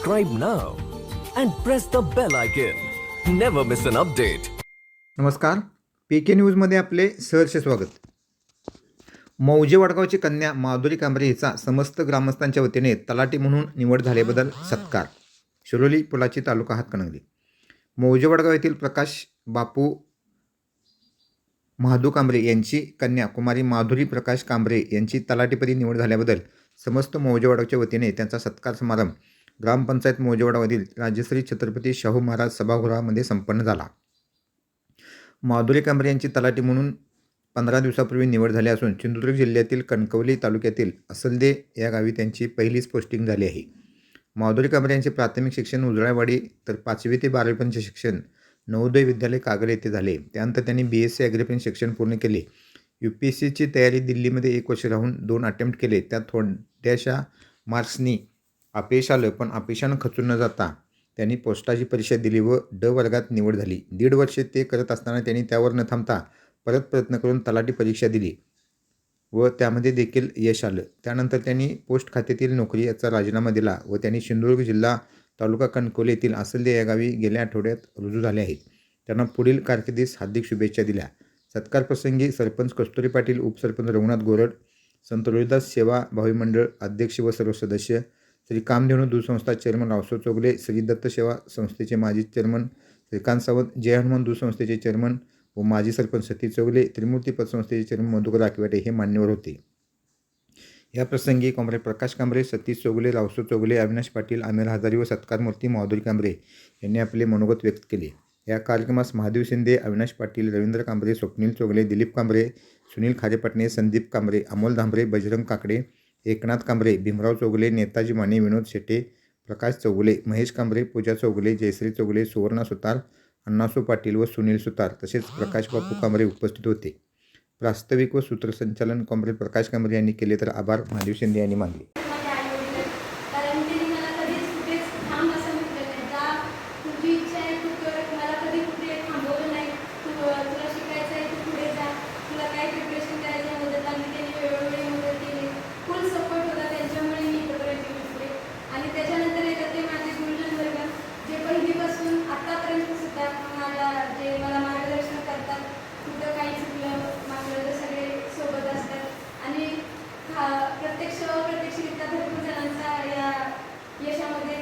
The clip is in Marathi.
subscribe now and press the bell icon. Never miss an update. नमस्कार पी के न्यूजमध्ये आपले सहर्ष स्वागत मौजे वडगावची कन्या माधुरी कांबरे हिचा समस्त ग्रामस्थांच्या वतीने तलाठी म्हणून निवड झाल्याबद्दल सत्कार शिरोली पुलाची तालुका हातकणंगली मौजे वडगाव येथील प्रकाश बापू महादू कांबरे यांची कन्या कुमारी माधुरी प्रकाश कांबरे यांची तलाटीपदी निवड झाल्याबद्दल समस्त मौजे वडगावच्या वतीने त्यांचा सत्कार समारंभ ग्रामपंचायत मोजेवाडामधील राज्यश्री राजश्री छत्रपती शाहू महाराज सभागृहामध्ये संपन्न झाला. माधुरी कांबरे यांची तलाठी म्हणून पंधरा दिवसापूर्वी निवड झाली असून सिंधुदुर्ग जिल्ह्यातील कणकवली तालुक्यातील असलदे या गावी त्यांची पहिलीच पोस्टिंग झाली आहे. माधुरी कांबरे यांचे प्राथमिक शिक्षण उजळावाडी तर पाचवी ते बारावीपर्यंतचे शिक्षण नवोदय विद्यालय कागल येथे झाले. त्यानंतर त्यांनी बी एस सी ॲग्रीपर्यंत शिक्षण पूर्ण केले. यू पी एस सीची तयारी दिल्लीमध्ये एक वर्ष राहून दोन अटेम्प्ट केले. त्यात थोड्याशा मार्क्सनी अपयश आलं पण अपयशानं खचून न जाता त्यांनी पोस्टाची परीक्षा दिली व ड वर्गात निवड झाली. दीड वर्षे ते करत असताना त्यांनी त्यावर न थांबता परत प्रयत्न करून तलाठी परीक्षा दिली व त्यामध्ये देखील यश आलं. त्यानंतर त्यांनी पोस्ट खात्यातील नोकरी याचा राजीनामा दिला व त्यांनी सिंधुदुर्ग जिल्हा तालुका कणकोली येथील असलदे या गावी गेल्या आठवड्यात रुजू झाले आहेत. त्यांना पुढील कारकिर्दीस हार्दिक शुभेच्छा दिल्या. सत्कार प्रसंगी सरपंच कस्तुरी पाटील उपसरपंच रघुनाथ गोरड संत रोहिदास सेवा भावी मंडळ अध्यक्ष व सर्व सदस्य श्री कामधेनू दूध संस्था चेअरमन रावसो चोगले श्री दत्त सेवा संस्थेचे माजी चेअरमन श्रीकांत सावंत जय हनुमान दूध संस्थेचे चेअरमन व माजी सरपंच सतीश चौगले त्रिमूर्ती पतसंस्थेचे चेअरमन मधुकर आकिवाटे हे मान्यवर होते. या प्रसंगी कॉम्रेड प्रकाश कांबरे सतीश चौगले रावसो चौगले अविनाश पाटील आमिर हजारी व सत्कारमूर्ती माधुरी कांबरे यांनी आपले मनोगत व्यक्त केले. या कार्यक्रमास महादेव शिंदे अविनाश पाटील रवींद्र कांबरे स्वप्नील चोगले दिलीप कांबरे सुनील खारेपाटणे संदीप कांबरे अमोल धांबरे बजरंग काकडे एकनाथ कांबरे भीमराव चौगले नेताजी माने विनोद शेटे प्रकाश चौगुले महेश कांबरे पूजा चौगुले जयश्री चौगुले सुवर्णा सुतार अण्णासू पाटील व सुनील सुतार तसेच प्रकाश बापू कांबरे उपस्थित होते. प्रास्ताविक व सूत्रसंचालन कांबरे प्रकाश कांबरे यांनी केले तर आभार. महादेव शिंदे यांनी मानले. प्रत्यक्ष प्रत्यक्षरित्या भरपूर जणांचा या यशामध्ये